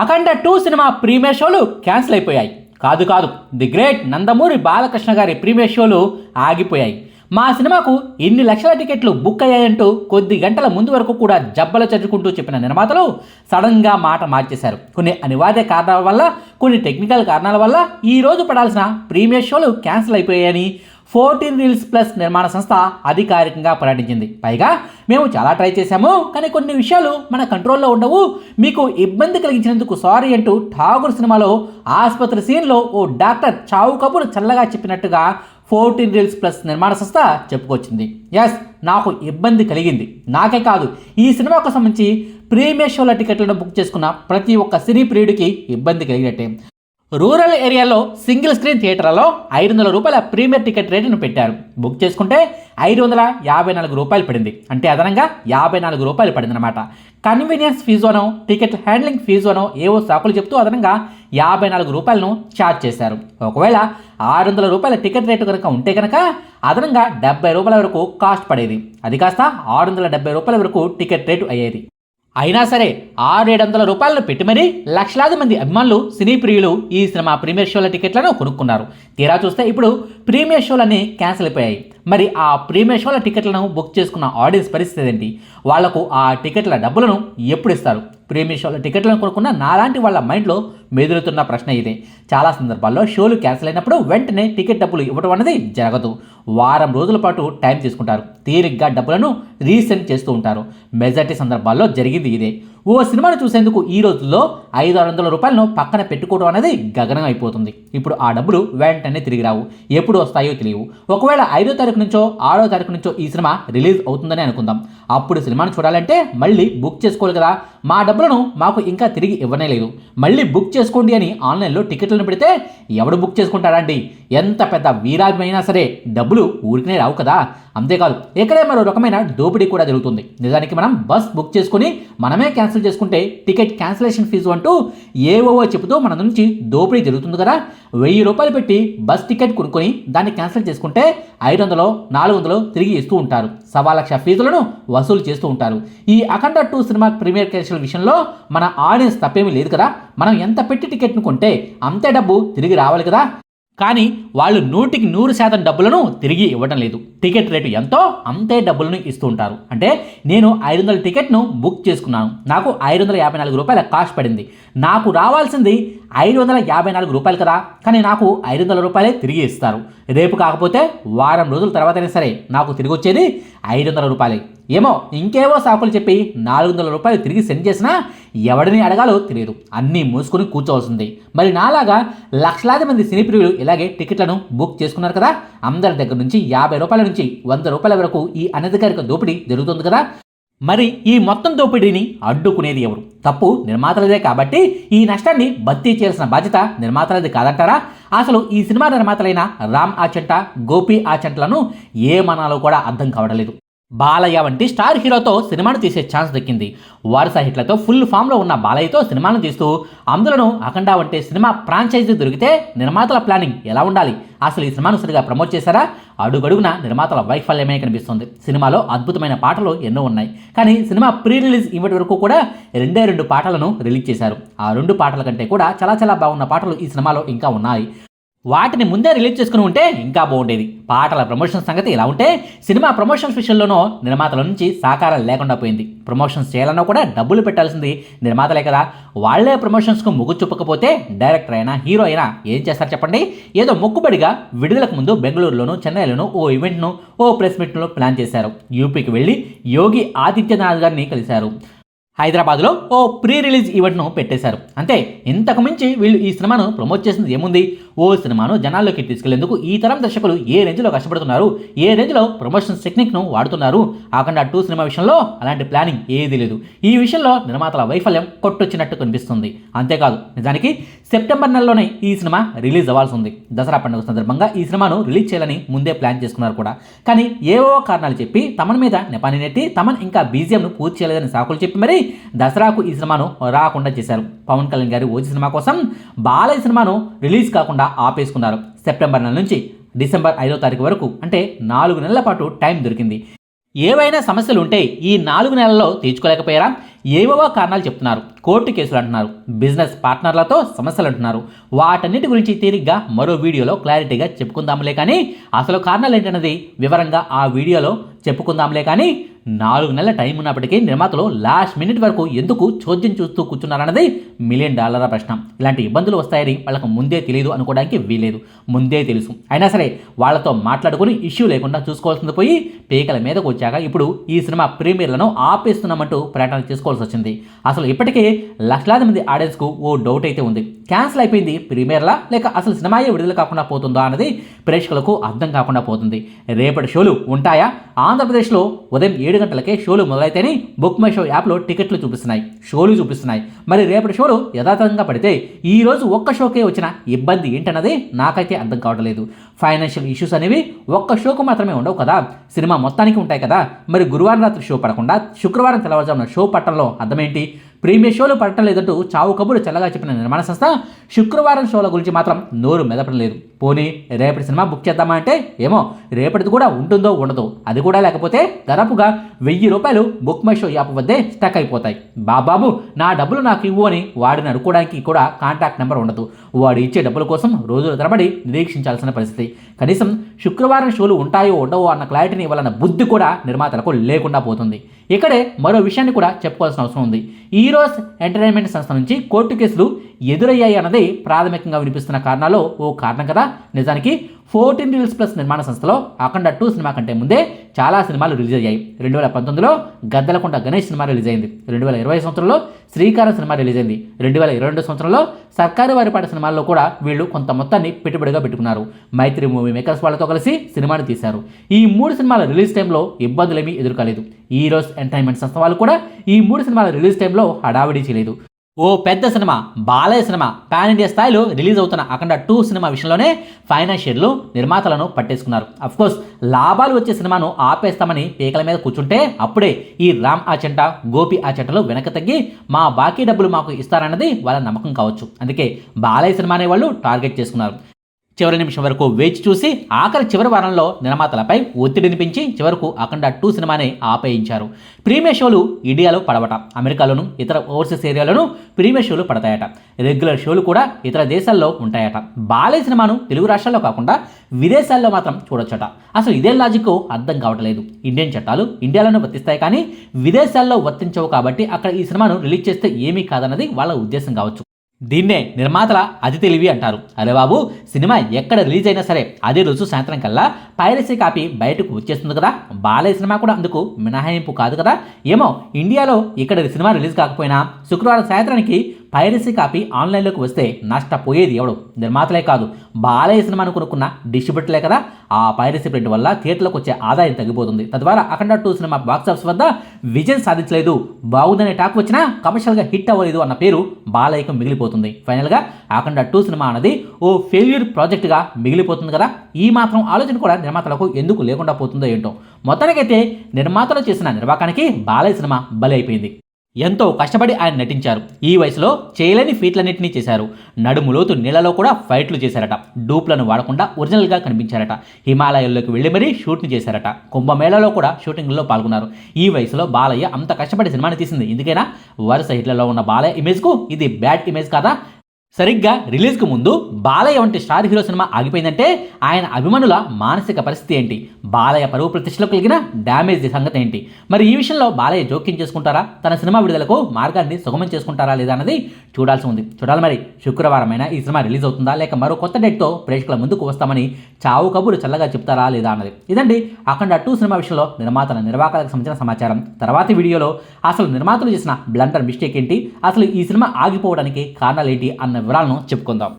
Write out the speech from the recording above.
అఖండ two cinema premiere షోలు cancel అయిపోయాయి. కాదు కాదు ది గ్రేట్ నందమూరి బాలకృష్ణ గారి ప్రీమియర్ షోలు ఆగిపోయాయి. మా సినిమాకు ఇన్ని లక్షల టికెట్లు బుక్ అయ్యాయంటూ కొద్ది గంటల ముందు వరకు కూడా జబ్బలు చదువుకుంటూ చెప్పిన నిర్మాతలు సడన్గా మాట మార్చేశారు. కొన్ని అనివార్య కారణాల వల్ల కొన్ని టెక్నికల్ కారణాల వల్ల ఈ రోజు పడాల్సిన ప్రీమియర్ షోలు క్యాన్సిల్ అయిపోయాయని ఫోర్టీన్ రీల్స్ ప్లస్ నిర్మాణ సంస్థ అధికారికంగా ప్రకటించింది పైగా మేము చాలా ట్రై చేశాము కానీ కొన్ని విషయాలు మన కంట్రోల్లో ఉండవు. మీకు ఇబ్బంది కలిగించినందుకు సారీ అంటూ ఠాగూర్ సినిమాలో ఆసుపత్రి సీన్లో ఓ డాక్టర్ చావు కబుర్ చల్లగా చెప్పినట్టుగా ఫోర్టీన్ రీల్స్ ప్లస్ నిర్మాణ సంస్థ చెప్పుకొచ్చింది. ఎస్ నాకు ఇబ్బంది కలిగింది. నాకే కాదు ఈ సినిమాకు సంబంధించి ప్రీమియర్ షోల టికెట్లను బుక్ చేసుకున్న ప్రతి ఒక్క సినీ ప్రియుడికి ఇబ్బంది కలిగినట్టే. రూరల్ ఏరియాలో సింగిల్ స్క్రీన్ థియేటర్లలో ఐదు వందల రూపాయల ప్రీమియర్ టికెట్ రేటును పెట్టారు. బుక్ చేసుకుంటే ఐదు వందల యాభై నాలుగు రూపాయలు పడింది. అంటే అదనంగా యాభై నాలుగు రూపాయలు పడింది అనమాట కన్వీనియన్స్ ఫీజు అనో టికెట్ హ్యాండ్లింగ్ ఫీజు అనో ఏవో సాకులు చెప్తూ అదనంగా యాభై నాలుగు రూపాయలను ఛార్జ్ చేశారు. ఒకవేళ ఆరు వందల రూపాయల టికెట్ రేటు కనుక ఉంటే కనుక అదనంగా డెబ్బై రూపాయల వరకు కాస్ట్ పడేది. అది కాస్త ఆరు వందల డెబ్బై రూపాయల వరకు టికెట్ రేటు అయ్యేది. అయినా సరే ఆరేడు వందల రూపాయలను పెట్టి మరీ లక్షలాది మంది అభిమానులు సినీ ప్రియులు ఈ సినిమా ప్రీమియర్ షోల టికెట్లను కొనుక్కున్నారు. తీరా చూస్తే ఇప్పుడు ప్రీమియర్ షోలన్నీ క్యాన్సిల్ అయిపోయాయి. మరి ఆ ప్రీమియర్ షోల టికెట్లను బుక్ చేసుకున్న ఆడియన్స్ పరిస్థితి ఏంటి? వాళ్ళకు ఆ టికెట్ల డబ్బులను ఎప్పుడు ఇస్తారు? ప్రీమియర్ షోల టికెట్లను కొనుక్కున్న నాలాంటి వాళ్ళ మైండ్లో మెదులుతున్న ప్రశ్న ఇదే. చాలా సందర్భాల్లో షోలు క్యాన్సిల్ అయినప్పుడు వెంటనే టికెట్ డబ్బులు ఇవ్వడం అనేది జరగదు. వారం రోజుల పాటు టైం తీసుకుంటారు. తీరిగ్గా డబ్బులను రీసెండ్ చేస్తూ ఉంటారు. మెజార్టీ సందర్భాల్లో జరిగింది ఇదే. ఓ సినిమాను చూసేందుకు ఈ రోజుల్లో ఐదు ఆరు వందల రూపాయలను పక్కన పెట్టుకోవడం అనేది గగనం అయిపోతుంది. ఇప్పుడు ఆ డబ్బులు వెంటనే తిరిగి రావు. ఎప్పుడు వస్తాయో తెలియవు. ఒకవేళ ఐదో తారీఖు నుంచో ఆరో తారీఖు నుంచో ఈ సినిమా రిలీజ్ అవుతుందని అనుకుందాం. అప్పుడు సినిమాను చూడాలంటే మళ్ళీ బుక్ చేసుకోవాలి కదా. మా డబ్బులను మాకు ఇంకా తిరిగి ఇవ్వనే లేదు. మళ్ళీ బుక్ చేసుకోండి అని ఆన్లైన్లో టికెట్లను పెడితే ఎవడు బుక్ చేసుకుంటాడండి ఎంత పెద్ద వీరాభిమైనా సరే డబ్బులు ఊరికనే రావు కదా. అంతేకాదు ఇక్కడే మరో రకమైన దోపిడీ కూడా జరుగుతుంది. నిజానికి మనం బస్ బుక్ చేసుకుని మనమే క్యాన్సిల్ చేసుకుంటే టికెట్ క్యాన్సిలేషన్ ఫీజు అంటూ ఏవోవో చెబుతూ మన నుంచి దోపిడీ జరుగుతుంది కదా. వెయ్యి రూపాయలు పెట్టి బస్ టికెట్ కొనుక్కొని దాన్ని క్యాన్సిల్ చేసుకుంటే ఐదు వందలు నాలుగు వందలు తిరిగి ఇస్తూ ఉంటారు. సవా లక్ష ఫీజులను వసూలు చేస్తూ ఉంటారు. ఈ Akhanda two cinema premiere cancel విషయంలో మన ఆడియన్స్ తప్పేమీ లేదు కదా. మనం ఎంత పెట్టి టికెట్ను కొంటే అంతే డబ్బు తిరిగి రావాలి కదా. కానీ వాళ్ళు నూటికి నూరు శాతం డబ్బులను తిరిగి ఇవ్వడం లేదు. టికెట్ రేటు ఎంతో అంతే డబ్బులను ఇస్తూ ఉంటారు. అంటే నేను ఐదు వందల టికెట్ను బుక్ చేసుకున్నాను. నాకు ఐదు వందల యాభై నాలుగు రూపాయల కాస్ట్ పడింది. నాకు రావాల్సింది ఐదు వందల యాభై నాలుగు రూపాయలు కదా. కానీ నాకు ఐదు వందల రూపాయలే తిరిగి ఇస్తారు. రేపు కాకపోతే వారం రోజుల తర్వాతైనా సరే నాకు తిరిగి వచ్చేది ఐదు వందల రూపాయలే. ఏమో ఇంకేవో సాకులు చెప్పి నాలుగు వందల రూపాయలు తిరిగి సెండ్ చేసినా ఎవడిని అడగాలో తెలియదు. అన్నీ మూసుకుని కూర్చోవలసింది. మరి నాలాగా లక్షలాది మంది సినీ ప్రియులు ఇలాగే టికెట్లను బుక్ చేసుకున్నారు కదా? అందరి దగ్గర నుంచి యాభై రూపాయల నుంచి వంద రూపాయల వరకు ఈ అనధికారిక దోపిడీ జరుగుతుంది కదా? మరి ఈ మొత్తం దోపిడీని అడ్డుకునేది ఎవరు? తప్పు నిర్మాతలదే కాబట్టి ఈ నష్టాన్ని భర్తీ చేయాల్సిన బాధ్యత నిర్మాతలది కాదంటారా? అసలు ఈ సినిమా నిర్మాతలైన రామ్ ఆచంట గోపి ఆచంట్లను ఏమనాలో కూడా అర్థం కావడం లేదు. బాలయ్య వంటి స్టార్ హీరోతో సినిమాను తీసే ఛాన్స్ దక్కింది. వారస హిట్లతో ఫుల్ ఫామ్లో ఉన్న బాలయ్యతో సినిమాను తీస్తూ అందులోనూ అఖండ వంటి సినిమా ఫ్రాంచైజీ దొరికితే నిర్మాతల ప్లానింగ్ ఎలా ఉండాలి? అసలు ఈ సినిమాను సరిగా ప్రమోట్ చేశారా? అడుగడుగున నిర్మాతల వైఫల్యమే కనిపిస్తుంది. సినిమాలో అద్భుతమైన పాటలు ఎన్నో ఉన్నాయి. కానీ సినిమా ప్రీ రిలీజ్ ఇవ్వటి వరకు కూడా రెండే రెండు పాటలను రిలీజ్ చేశారు. ఆ రెండు పాటల కంటే కూడా చాలా చాలా బాగున్న పాటలు ఈ సినిమాలో ఇంకా ఉన్నాయి. వాటిని ముందే రిలీజ్ చేసుకుని ఉంటే ఇంకా బాగుండేది. పాటల ప్రమోషన్ సంగతి ఇలా ఉంటే సినిమా ప్రమోషన్స్ విషయంలోనూ నిర్మాతల నుంచి సహకారం లేకుండా పోయింది. ప్రమోషన్స్ చేయాలన్నా కూడా డబ్బులు పెట్టాల్సింది నిర్మాతలే కదా. వాళ్ళే ప్రమోషన్స్కు మొగ్గు చూపకపోతే డైరెక్టర్ అయినా హీరో అయినా ఏం చేస్తారు చెప్పండి? ఏదో మొక్కుబడిగా విడుదలకు ముందు బెంగళూరులోను చెన్నైలోను ఓ ఈవెంట్ను ఓ ప్రెస్ మీట్ను ప్లాన్ చేశారు. యూపీకి వెళ్ళి యోగి ఆదిత్యనాథ్ గారిని కలిశారు. హైదరాబాద్లో ఓ ప్రీ రిలీజ్ ఈవెంట్ను పెట్టేశారు. అంతే ఇంతకు మించి వీళ్ళు ఈ సినిమాను ప్రమోట్ చేసింది ఏముంది? ఓ సినిమాను జనాల్లోకి తీసుకెళ్ళేందుకు ఈ తరం దర్శకులు ఏ రేంజ్లో కష్టపడుతున్నారు? ఏ రేంజ్లో ప్రమోషన్ టెక్నిక్ను వాడుతున్నారు? ఆకుండా టూ సినిమా విషయంలో అలాంటి ప్లానింగ్ ఏదీ లేదు. ఈ విషయంలో నిర్మాతల వైఫల్యం కొట్టొచ్చినట్టు కనిపిస్తుంది. అంతేకాదు నిజానికి సెప్టెంబర్ నెలలోనే ఈ సినిమా రిలీజ్ అవ్వాల్సి ఉంది దసరా పండుగ సందర్భంగా ఈ సినిమాను రిలీజ్ చేయాలని ముందే ప్లాన్ చేసుకున్నారు కూడా. కానీ ఏవో కారణాలు చెప్పి తమన్ మీద నెపాని నెట్టి తమన్ ఇంకా బీజిఎంను పూర్తి చేయలేదని సాకులు చెప్పి మరి దసరాకు ఈ సినిమాను రాకుండా చేశారు. పవన్ కళ్యాణ్ గారి ఓజీ సినిమా కోసం బాలయ్య సినిమాను రిలీజ్ కాకుండా ఆపేసుకున్నారు. సెప్టెంబర్ నెల నుంచి డిసెంబర్ ఐదో తారీఖు వరకు అంటే నాలుగు నెలల పాటు టైం దొరికింది. ఏవైనా సమస్యలు ఉంటే ఈ నాలుగు నెలల్లో తీర్చుకోలేకపోయారా? ఏవేవో కారణాలు చెప్తున్నారు. కోర్టు కేసులు అంటున్నారు. బిజినెస్ పార్ట్నర్లతో సమస్యలు అంటున్నారు. వాటన్నిటి గురించి తీరిగ్గా మరో వీడియోలో క్లారిటీగా చెప్పుకుందాంలే కానీ అసలు కారణాలు ఏంటన్నది వివరంగా ఆ వీడియోలో చెప్పుకుందాంలే కానీ నాలుగు నెలల టైం ఉన్నప్పటికీ నిర్మాతలు లాస్ట్ మినిట్ వరకు ఎందుకు చోద్యం చూస్తూ కూర్చున్నారన్నది మిలియన్ డాలర్ల ప్రశ్న. ఇలాంటి ఇబ్బందులు వస్తాయని వాళ్ళకు ముందే తెలియదు అనుకోవడానికి వీలేదు ముందే తెలుసు. అయినా సరే వాళ్ళతో మాట్లాడుకుని ఇష్యూ లేకుండా చూసుకోవాల్సింది పోయి పీకల మీదకు వచ్చాక ఇప్పుడు ఈ సినిమా ప్రీమియర్లను ఆపేస్తున్నామంటూ ప్రకటన చేసుకోవాల్సి వచ్చింది అసలు ఇప్పటికే లక్షలాది మంది ఆడియన్స్కు ఓ డౌట్ అయితే ఉంది. క్యాన్సిల్ అయిపోయింది ప్రీమియర్లా లేక అసలు సినిమాయే విడుదల కాకుండా పోతుందా అన్నది ప్రేక్షకులకు అర్థం కాకుండా పోతుంది. రేపటి షోలు ఉంటాయా? ఆంధ్రప్రదేశ్లో ఉదయం ఏడు గంటలకే షోలు మొదలైతేనే బుక్ మై షో యాప్లో టికెట్లు చూపిస్తున్నాయి షోలు చూపిస్తున్నాయి. మరి రేపటి షోలు యథాతథంగా పడితే ఈ రోజు ఒక్క షోకే వచ్చిన ఇబ్బంది ఏంటన్నది నాకైతే అర్థం కావట్లేదు ఫైనాన్షియల్ ఇష్యూస్ అనేవి ఒక్క షోకు మాత్రమే ఉండవు కదా. సినిమా మొత్తానికి ఉంటాయి కదా. మరి గురువారం రాత్రి షో పడకుండా శుక్రవారం తెల్లవారుజామున షో పట్టడంలో అర్థమేంటి? ప్రీమియర్ షోలు పడటం లేదంటూ చావు కబురు చల్లగా చెప్పిన నిర్మాణ సంస్థ శుక్రవారం షోల గురించి మాత్రం నోరు మెదపడం లేదు. పోనీ రేపటి సినిమా బుక్ చేద్దామా అంటే ఏమో రేపటిది కూడా ఉంటుందో ఉండదో అది కూడా లేకపోతే దరపుగా వెయ్యి రూపాయలు బుక్ మై షో యాప్ వద్దే స్టక్ అయిపోతాయి. బాబాబు నా డబ్బులు నాకు ఇవ్వు అని వాడిని అడుకోవడానికి కూడా కాంటాక్ట్ నెంబర్ ఉండదు. వాడు ఇచ్చే డబ్బుల కోసం రోజుల తరబడి నిరీక్షించాల్సిన పరిస్థితి. కనీసం శుక్రవారం షోలు ఉంటాయో ఉండవో అన్న క్లారిటీని ఇవ్వాలన్న బుద్ధి కూడా నిర్మాతలకు లేకుండా పోతుంది. ఇక్కడే మరో విషయాన్ని కూడా చెప్పుకోవాల్సిన అవసరం ఉంది. ఈరోజు ఎంటర్టైన్మెంట్ సంస్థ నుంచి కోర్టు కేసులు ఎదురయ్యాయి అన్నది ప్రాథమికంగా వినిపిస్తున్న కారణాలు ఓ కారణం కదా. నిజానికి ఫోర్టీన్ రీల్స్ ప్లస్ నిర్మాణ సంస్థలో అఖండ టూ సినిమా కంటే ముందే చాలా సినిమాలు రిలీజ్ అయ్యాయి. రెండు వేల పంతొమ్మిదిలో గద్దలకొండ గణేష్ సినిమా రిలీజ్ అయింది. రెండు వేల ఇరవై సంవత్సరంలో శ్రీకారం సినిమా రిలీజ్ అయింది. రెండు వేల ఇరవై రెండు సంవత్సరంలో సర్కారు వారిపాటి సినిమాల్లో కూడా వీళ్ళు కొంత మొత్తాన్ని పెట్టుబడిగా పెట్టుకున్నారు. మైత్రి మూవీ మేకర్స్ వాళ్ళతో కలిసి సినిమాను తీశారు. ఈ మూడు సినిమాల రిలీజ్ టైంలో ఇబ్బందులేమీ ఎదుర్కోలేదు. ఈ ఎంటర్టైన్మెంట్ సంస్థ వాళ్ళు కూడా ఈ మూడు సినిమాల రిలీజ్ టైంలో హడావిడి చేయలేదు. ఓ పెద్ద cinema Balayya cinema pan India స్థాయిలో రిలీజ్ అవుతున్న అఖండ టూ సినిమా విషయంలోనే ఫైనాన్షియర్లు నిర్మాతలను పట్టేసుకున్నారు. అఫ్కోర్స్ లాభాలు వచ్చే సినిమాను ఆపేస్తామని పీకల మీద కూర్చుంటే అప్పుడే ఈ రామ్ ఆచంట గోపి ఆచంటలు వెనక తగ్గి మా బాకీ డబ్బులు మాకు ఇస్తారన్నది వాళ్ళ నమ్మకం కావచ్చు. అందుకే బాలయ్య సినిమా అనే వాళ్ళు టార్గెట్ చేసుకున్నారు. చివరి నిమిషం వరకు వేచి చూసి ఆఖరి చివరి వారంలో నిర్మాతలపై ఒత్తిడిని పెంచి చివరకు అఖండ టూ సినిమాని ఆపేయించారు. ప్రీమియర్ షోలు ఇండియాలో పడవట. అమెరికాలోను ఇతర ఓవర్సీస్ ఏరియాలోనూ ప్రీమియర్ షోలు పడతాయట. రెగ్యులర్ షోలు కూడా ఇతర దేశాల్లో ఉంటాయట. బాలే సినిమాను తెలుగు రాష్ట్రాల్లో కాకుండా విదేశాల్లో మాత్రం చూడొచ్చట. అసలు ఇదే లాజిక్ అర్థం కావట్లేదు. ఇండియన్ చట్టాలు ఇండియాలోనే వర్తిస్తాయి కానీ విదేశాల్లో వర్తించవు కాబట్టి అక్కడ ఈ సినిమాను రిలీజ్ చేస్తే ఏమీ కాదన్నది వాళ్ళ ఉద్దేశం కావచ్చు. దీన్నే నిర్మాతల అతి తెలివి అంటారు. అరే బాబు సినిమా ఎక్కడ రిలీజ్ అయినా సరే అదే రోజు సాయంత్రం కల్లా పైరసీ కాపీ బయటకు వచ్చేస్తుంది కదా. బాలయ్య సినిమా కూడా అందుకు మినహాయింపు కాదు కదా. ఏమో ఇండియాలో ఇక్కడ సినిమా రిలీజ్ కాకపోయినా శుక్రవారం సాయంత్రానికి పైరసీ కాపీ ఆన్లైన్లోకి వస్తే నష్టపోయేది ఎవడు? నిర్మాతలే కాదు బాలయ్య సినిమాను కొనుక్కున్న డిస్ట్రిబ్యూటర్లే కదా? ఆ పైరసీ ప్రింట్ వల్ల థియేటర్లకు వచ్చే ఆదాయం తగ్గిపోతుంది. తద్వారా అఖండ టూ సినిమా బాక్సాఫీస్ వద్ద విజయం సాధించలేదు. బాగుందనే టాక్ వచ్చినా కమర్షియల్గా హిట్ అవ్వలేదు అన్న పేరు బాలయ్యకు మిగిలిపోతుంది. ఫైనల్గా అఖండ టూ సినిమా అన్నది ఓ ఫెయిల్యూర్ ప్రాజెక్ట్గా మిగిలిపోతుంది కదా? ఈ మాత్రం ఆలోచన కూడా నిర్మాతలకు ఎందుకు లేకుండా పోతుందో ఏంటో? మొత్తానికైతే నిర్మాతలు చేసిన నిర్వాకానికి బాలయ్య సినిమా బలి అయిపోయింది ఎంతో కష్టపడి ఆయన నటించారు. ఈ వయసులో చేయలేని ఫీట్లన్నింటినీ చేశారు. నడుములోతు నీళ్ళలో కూడా ఫైట్లు చేశారట. డూప్లను వాడకుండా ఒరిజినల్గా కనిపించారట. హిమాలయాల్లోకి వెళ్ళి మరీ షూట్ని చేశారట. కుంభమేళలో కూడా షూటింగ్లో పాల్గొన్నారు. ఈ వయసులో బాలయ్య అంత కష్టపడి సినిమాని తీసింది. ఎందుకైనా వరుస హిట్లలో ఉన్న బాలయ్య ఇమేజ్కు ఇది బ్యాడ్ ఇమేజ్ కాదా? సరిగ్గా రిలీజ్కు ముందు బాలయ్య వంటి స్టార్ హీరో సినిమా ఆగిపోయిందంటే ఆయన అభిమానుల మానసిక పరిస్థితి ఏంటి? బాలయ్య పరువు ప్రతిష్టలో కలిగిన డ్యామేజ్ సంగతి ఏంటి? మరి ఈ విషయంలో బాలయ్య జోక్యం చేసుకుంటారా? తన సినిమా విడుదలకు మార్గాన్ని సుగమం చేసుకుంటారా లేదా అన్నది చూడాల్సి ఉంది. చూడాలి మరి. శుక్రవారమైనా ఈ సినిమా రిలీజ్ అవుతుందా? లేక మరో కొత్త డేట్తో ప్రేక్షకుల ముందుకు వస్తామని చావు కబురు చల్లగా చెప్తారా లేదా అన్నది. ఇదండి అఖండ టూ సినిమా విషయంలో నిర్మాతల నిర్వాహకులకు సంబంధించిన సమాచారం. తర్వాతి వీడియోలో అసలు నిర్మాతలు చేసిన బ్లండర్ మిస్టేక్ ఏంటి? అసలు ఈ సినిమా ఆగిపోవడానికి కారణాలు ఏంటి? అన్న వివరాలను చెప్పుకుందాం.